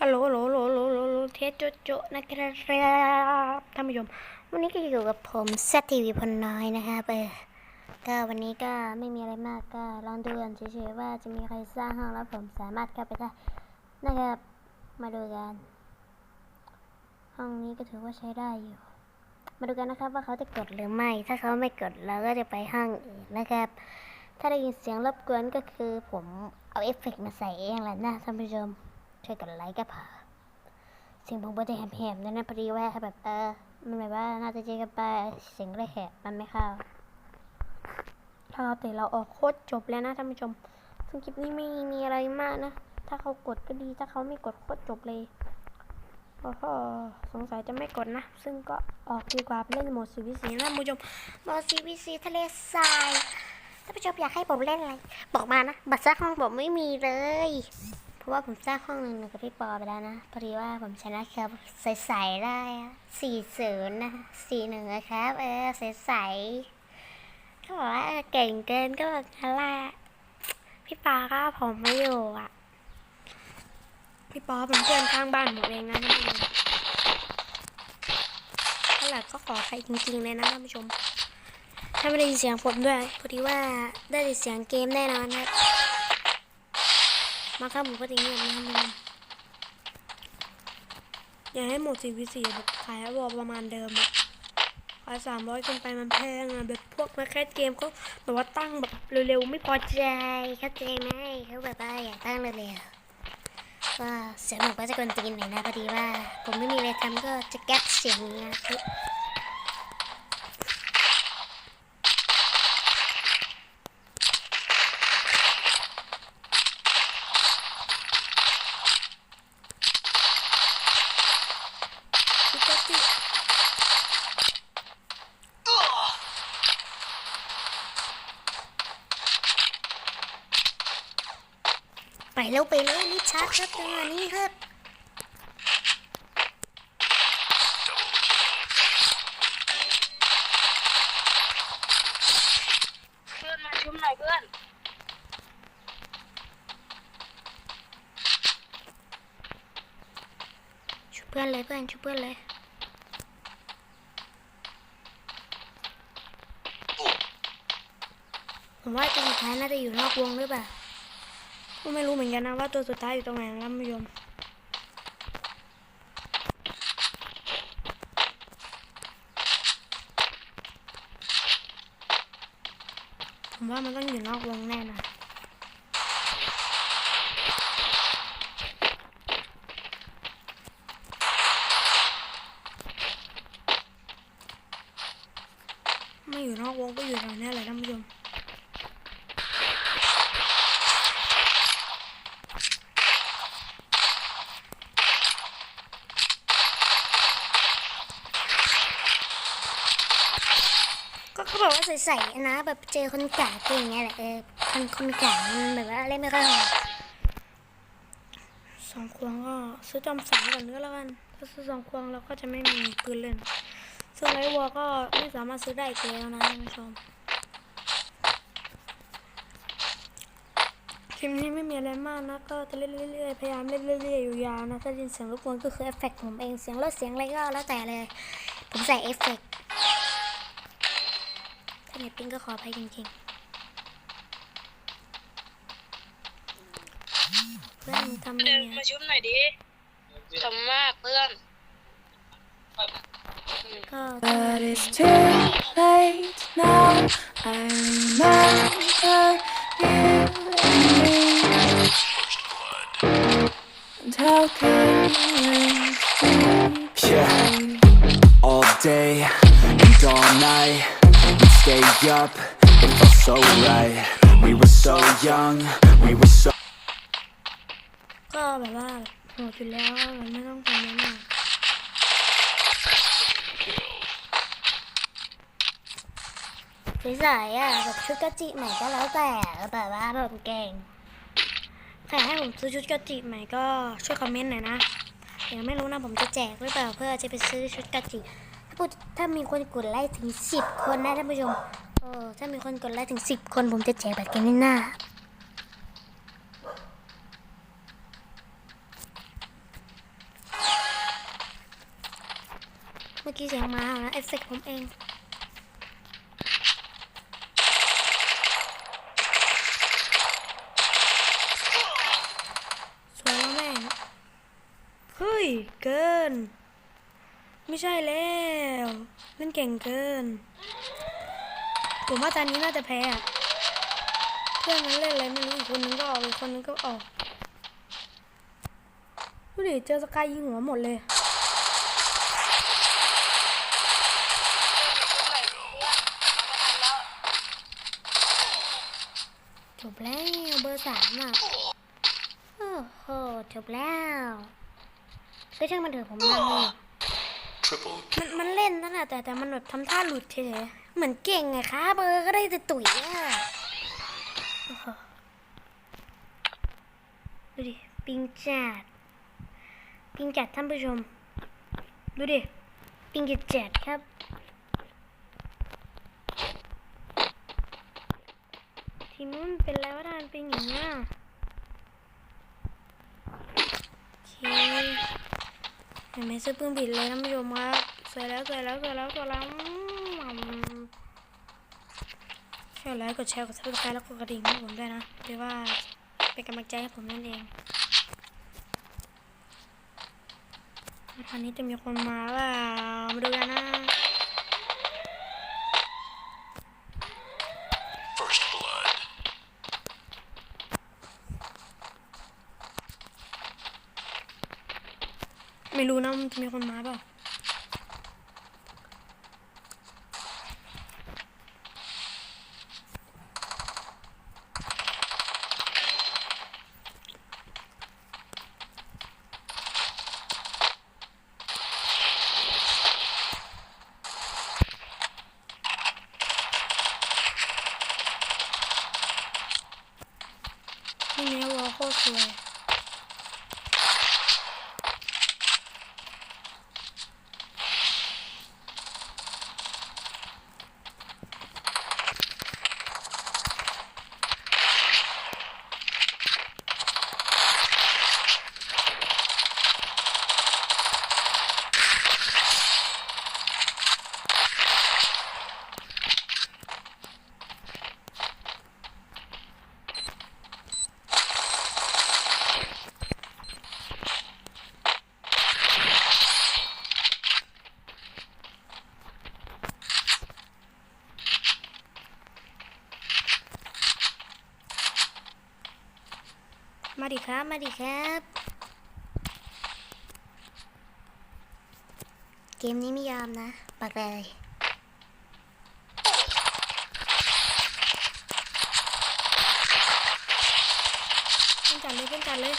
ฮัลโหลฮัลโหลฮัลโหลโหลโหลโหลเทสโจโจนะครับท่านผู้ชม วันนี้ก็อยู่กับผมแซทีวีพลน้อยนะครับเออก็วันนี้ก็ไม่มีอะไรมากก็ลองดูกันเฉยๆว่าจะมีใครสร้างห้องแล้วผมสามารถเข้าไปได้นะครับ มาดูกัน ห้องนี้ก็ถือว่าใช้ได้อยู่ มาดูกันนะครับว่าเขาจะกดหรือไม่ ถ้าเขาไม่กดเราก็จะไปห้องอื่นนะครับ ถ้าได้ยินเสียงรบกวนก็คือผมเอาเอฟเฟกต์มาใส่เองแหละนะท่านผู้ชม ช่วยกดไลค์ก็พอเสียงผมก็จะแหบๆนะนะพอดีว่าแบบเออมันแบบว่าน่าจะเจอกันไปเสียงได้แหบมันไม่เข้าถ้าเราเตะเราออกโคตรจบแล้วนะท่านผู้ชมซึ่งคลิปนี้ไม่มีอะไรมากนะ ถ้าเขากดก็ดี ถ้าเขาไม่กดโคตรจบเลยโอ้โหสงสัยจะไม่กดนะ ซึ่งก็ออกดีกว่าเล่นโหมด CVC นะท่านผู้ชมโหมด CVC ทะเลทรายท่านผู้ชมอยากให้ผมเล่นอะไร บอกมานะ บัตรสร้างห้องผมไม่มีเลย ราะว่าผมสร้างห้องหนึ่งกับพี่ปอไปแล้วนะพอดีว่าผมชนะครับใสๆได้สี่ศูนย์นะสี่หนึ่งนะครับ เออใสๆก็บอกว่าเก่งเกินก็แบบนั่นแหละพี่ปอก็ผมไม่อยู่อะ พี่ปอเป็นเพื่อนข้างบ้านผมเองนะท่านผู้ชมนั่นแหละก็ขอใครจริงๆเลยนะท่านผู้ชม ถ้าไม่ได้ยินเสียงผมด้วยพอดีว่าได้ยินเสียงเกมแน่นอนครับ มาครับผมก็จะเงียบนะครับอย่าให้หมดสี่วิสี่แบบขายวอลประมาณเดิมอะขายสามร้อยขึ้นไปมันแพงอะแบบพวกนักแคสเกมเขาแบบว่าตั้งแบบเร็วๆไม่พอใจเข้าใจไหมเขาแบบว่าอยากตั้งเร็วๆก็เสียงผมก็จะกวนตีนหน่อยนะพอดีว่า ผมไม่มีอะไรทำก็จะแก๊กเสียงนะครับ ปกติ ไปแล้วไปแล้วนิชาร์จครับจังหวะนี้ครับเพื่อนมาชุมหน่อยเพื่อนช่วยเพื่อนเลยเพื่อนช่วยเพื่อนเลยผมว่าตัวสุดท้ายน่าจะอยู่นอกวงหรือเปล่า ก็ไม่รู้เหมือนกันนะว่าตัวสุดท้ายอยู่ตรงไหนนะท่านผู้ชมผมว่ามันต้องอยู่นอกวงแน่นะนไม่อยู่นอกวงก็อยู่แถวนี้แหละท่านผู้ชม ก็ เขาบอกว่าใส่ๆนะแบบเจอคนแกาดอย่างเงี้ยแหละเออคนคนแกาดมันแบบว่าเล่นไม่ค่อยถนัดสองควงก็ซื้อจอมสามก่อนก็แล้วกันถ้าซื้อสองควงเราก็จะไม่มีปืนเล่นซึ่งไอ้วัวก็ไม่สามารถซื้อได้อีกแล้วนะท่านผู้ชมคลิปนี้ไม่มีอะไรมากนะก็จะเล่นเรื่อยๆพยายามเล่นเรื่อยๆอยู่ยาวนะถ้าได้ยินเสียงรบกวนก็คือเอฟเฟกต์ผมเองเสียงลดเสียงอะไรก็แล้วแต่เลย ผมใส่เอฟเฟกต์ เน็ตปิ้งก็ขออภัยจริงๆ เพื่อนมึงทำยังเดินไงมาชุมหน่อยดิขอบคุณมากเพื่อน ก็ But it's too late now. I remember you and me. And how can we Yeah. all day and all night. Stay up, it felt so right. We were so young, we were so. ก็แบบว่าโหดอยู่แล้วมันไม่ต้องทำอะไรมากสวยๆอะแบบชุดกะจิใหม่ก็แล้วแต่แต่ว่าแบบเก่งใครให้ผมซื้อชุดกะจิใหม่ก็ช่วยคอมเมนต์หน่อยนะเดี๋ยวไม่รู้นะผมจะแจกหรือเปล่าเพื่อจะไปซื้อชุดกะจิ ถ้าถ้ามีคนกดไลค์ถึงสิบคนนะท่านผู้ชมเออถ้ามีคนกดไลค์ถึงสิบคนผมจะแจกบัตรเกมนี้หน้าเมื่อกี้เสียงมานะเอฟเฟกผมเองสวยมากแม่เฮ้ย เกิน ไม่ใช่แล้วเล่นเก่งเกิน ผมว่าตอนนี้น่าจะแพ้เพื่อนมันเล่นอะไรไม่รู้อีกคนนึงก็ออกอีกคนนึงก็ออกดูดิเจอสกายยิงหัวหมดเลยจบแล้วเบอร์สามอะโอ้โหจบแล้วก็ช่างมันเถอะผมนั่ง นี่มันมันเล่นนั่นแหละแต่แต่มันแบบทำท่าหลุดเฉยๆเหมือนเก่งไงคะเบอร์ก็ได้แต่ตุ๋ยอะโอ้โหดูดิ ปิงจัด ปิงจัดท่านผู้ชม ดูดิ ปิงจัดจัดครับ ทีมนู้นเป็นแล้วว่าทานเป็นอย่างนี้ยโอเค เห็นไหมซื้อปืนบิดเลยท่านผู้ชมครับสวยแล้วสวยแล้วสวยแล้วสวยแล้วอืมช่วยไลค์กดแชร์กดซับสไครต์แล้วกดกระดิ่งให้ผมด้วยนะเรียกว่าเป็นกำลังใจให้ผมนั่นเองวันนี้จะมีคนมาว่ามาดูกันนะ ไม่รู้นะมันจะมีคนมาเปล่านี่ม้วอลโคตรสวย ดิครับ มาดิครับ เกมนี้ไม่ยอมนะ ปักเลยเพิ่งจัดเลยเพิ่งจัดเลย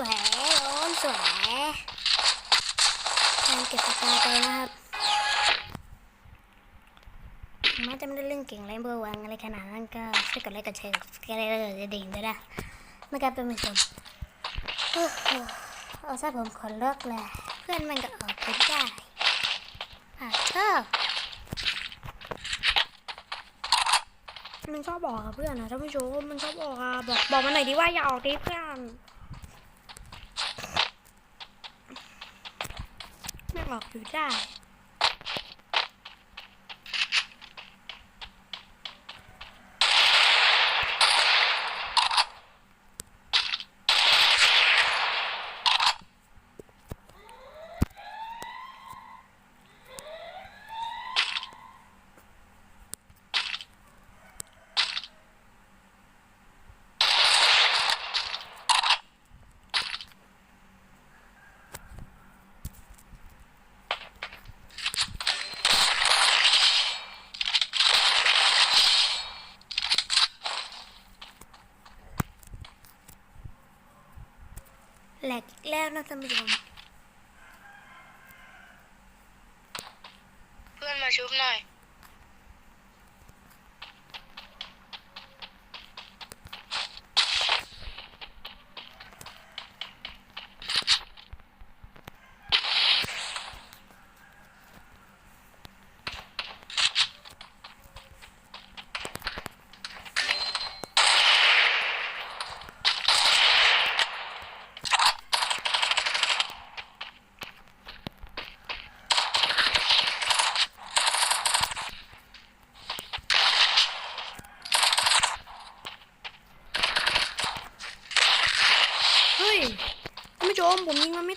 สวยโอ้นสวย การเก็บสกาไปนะครับม้จะไม่ได้เล่นเก่งไรเบอร์วังอะไรขนาดนั้นก็ช่วยกดไลค์กดแชร์กดซับสไครต์จะดิ่งด้วยนะนะครับเป็นผู้ชมเอาซะผมขอเลิกเลยเพื่อนมันก็ออกไปได้อะก็มันชอบบอกกับเพื่อนนะท่านผู้ชมมันชอบบอกอะบอกบอกมันหน่อยดิว่าอย่าออกดิเพื่อน หลอกอยู่ได้ แล้วนะท่านผู้ชมเพื่อนมาชุบหน่อย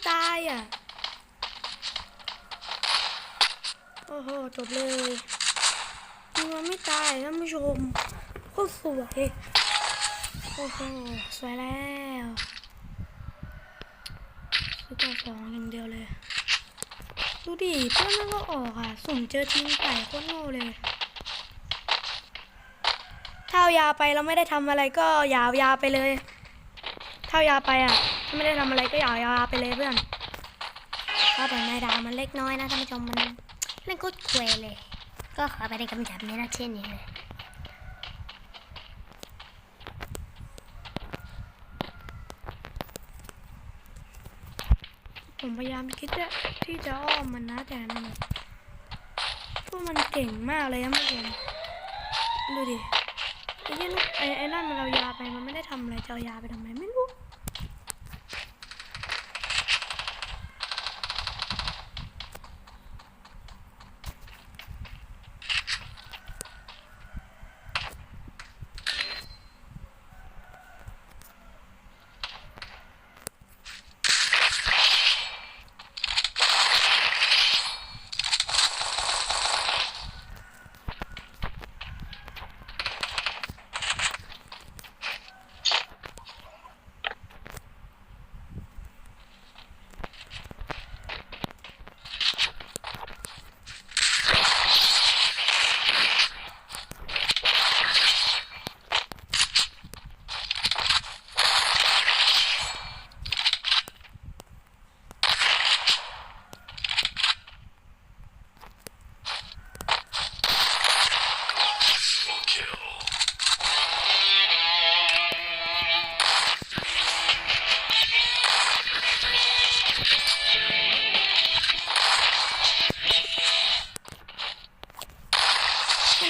ตายอะ โอ้โห จบเลยมันไม่ตายท่านผู้ชมโคตรสวยโอ้โหสวยแล้วสุดยอสองอย่างเดียวเลย ดูดิเพื่อนมันก็ออกอะ สุ่มเจอทีมไก่โคตรโง่เลยถ้าเอายาไปเราไม่ได้ทำอะไรก็ยาเอายาไปเลยถ้าเอายาไปอะถ้าไม่ได้ทำอะไรก็ยาเอายาไปเลยเพื่อนก็แต่ในดามันเล็กน้อยนะท่านผู้ชมมัน เล่นโคตรเควยเลย ก็ขอไปในกำจัดนี้นะเช่นนี้เลยผมพยายามคิดที่จะอ้อมมันนะแต่มันพวกมันเก่งมากเลยนะผู้ชมดูดิไอ้นี่ยไอ้ไอ้นั่นมันเอายาไปมันไม่ได้ทำอะไรจะเอายาไปทำไมไม่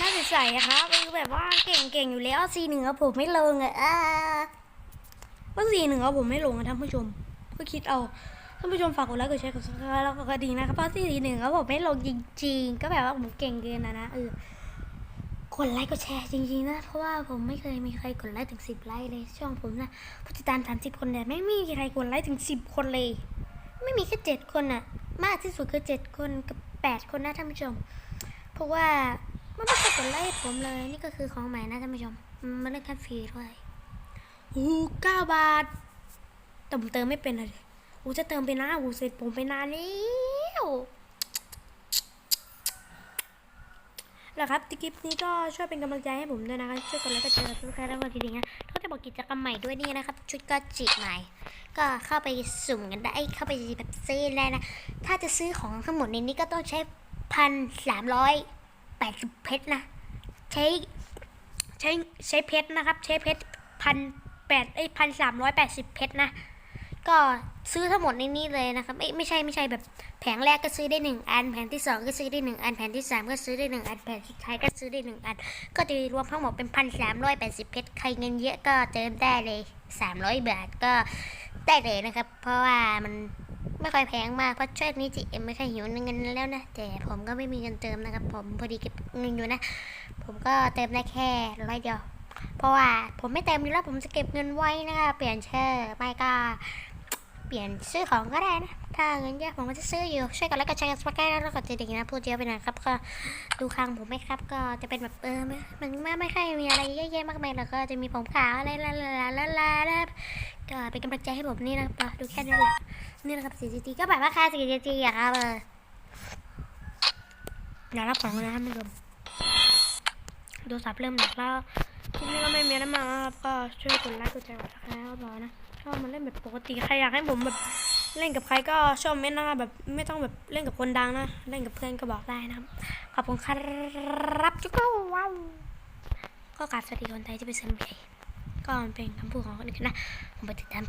ท่าใสๆอะครับคือแบบว่าเก่งๆอยู่แล้วซีหนึ่งอะผมไม่ลงอะอ่าว่าซีหนึ่งอะผมไม่ลงอะท่านผู้ชม ก็คิดเอาท่านผู้ชมฝากกดไลค์กดแชร์กดซับสไครต์แล้วก็ดิ่งนะครับเพราะซีหนึ่งอะผมไม่ลงจริง ๆ ก็แบบว่าผมเก่งเกินนะนะเออกดไลค์กดแชร์จริงๆนะ เพราะว่าผมไม่เคยมีใครกดไลค์ถึงสิบไลค์เลยช่องผมนะผู้ติดตามสามสิบคนแต่ไม่มีใครกดไลค์ถึงสิบคนเลย ไม่มีแค่เจ็ดคนอะมากที่สุดคือเจ็ดคนกับแปดคนนะท่านผู้ชม เพราะว่า มันไม่เคยกดไลค์ให้ผมเลยนี่ก็คือของใหม่นะท่านผู้ชมมันเล่นแค่ฟรีด้วยโอ้เก้าบาท แต่ผมเติมไม่เป็นเลยโอ้จะเติมไปนะโอ้เสร็จผมไปนานแล้วแล้วครับคลิปนี้ก็ช่วยเป็นกำลังใจให้ผมด้วยนะคะช่วยกดไลค์กดแชร์กดซับสไครต์แล้วก็ทีนี้นะก็จะบอกกิจกรรมใหม่ด้วยนี่นะครับ ชุดก็จิใหม่ ก็เข้าไปสุ่มกันได้เข้าไปแบบซื้อได้นะ ถ้าจะซื้อของทั้งหมดในนี้ก็ต้องใช้พันสามร้อย แปดสิบเพชรนะ ใช้ใช้ใช้เพชรนะครับ ใช้เพชรพันแปดไอพันสามร้อยแปดสิบเพชรนะ ก็ซื้อทั้งหมดในนี้เลยนะครับไม่ไม่ใช่ไม่ใช่แบบแผงแรกก็ซื้อได้หนึ่งอันแผงที่สองก็ซื้อได้หนึ่งอันแผงที่สามก็ซื้อได้หนึ่งอันแผงสุดท้ายก็ซื้อได้หนึ่งอัน ก็จะรวมทั้งหมดเป็นพันสามร้อยแปดสิบเพชรใครเงินเยอะก็เติมได้เลยสามร้อยบาทก็ได้เลยนะครับ เพราะว่ามัน ไม่ค่อยแพงมากเพราะช่วงนี้จีเอ็มไม่ค่อยหิวเงินแล้วนะแต่ผมก็ไม่มีเงินเติมนะครับ ผมพอดีเก็บเงินอยู่นะ ผมก็เติมได้แค่ร้อยเดียว เพราะว่าผมไม่เติมอยู่แล้วผมจะเก็บเงินไว้นะคะเปลี่ยนเชื่อไม่ก็ ปลี่ยนซื้อของก็ได้นะ ถ้าเงินเยอะผมก็จะซื้ออยู่ ช่วยกันแล้วก็แชร์กันสักแก้แล้วก็จะดีนะพูดเยอะไปหน่อยครับ ก็ดูคางผมไหมครับ ก็จะเป็นแบบเออมันไม่ไม่ค่อยมีอะไรเยอะแยะมากมายแล้วก็จะมีผมขาวอะไรละละละละละละก็เป็นกำลังใจให้ผมนี่นะครับดูแค่นี้แหละนี่นะครับสีจีก็แบบว่าค่าสีจีอะครับเออเดี๋ยวรับของนะท่านผู้ชมโทรศัพท์เริ่มหนักแล้วคลิปนี้ก็ไม่มีอะไรมากนะครับก็ช่วยกดไลค์กดแชร์กดซับสไครต์ก็พอนะ ชอบมาเล่นแบบปกติใครอยากให้ผมแบบเล่นกับใครก็ชอบเม้นนะครับแบบไม่ต้องแบบเล่นกับคนดังนะ เล่นกับเพื่อนก็บอกได้นะครับขอบคุณครับจุ๊กว้าวก็กราบสวัสดีคนไทยที่เป็นเซนเบย์ก็มันเป็นคำพูดของคนอื่นนะผมไปติดตาม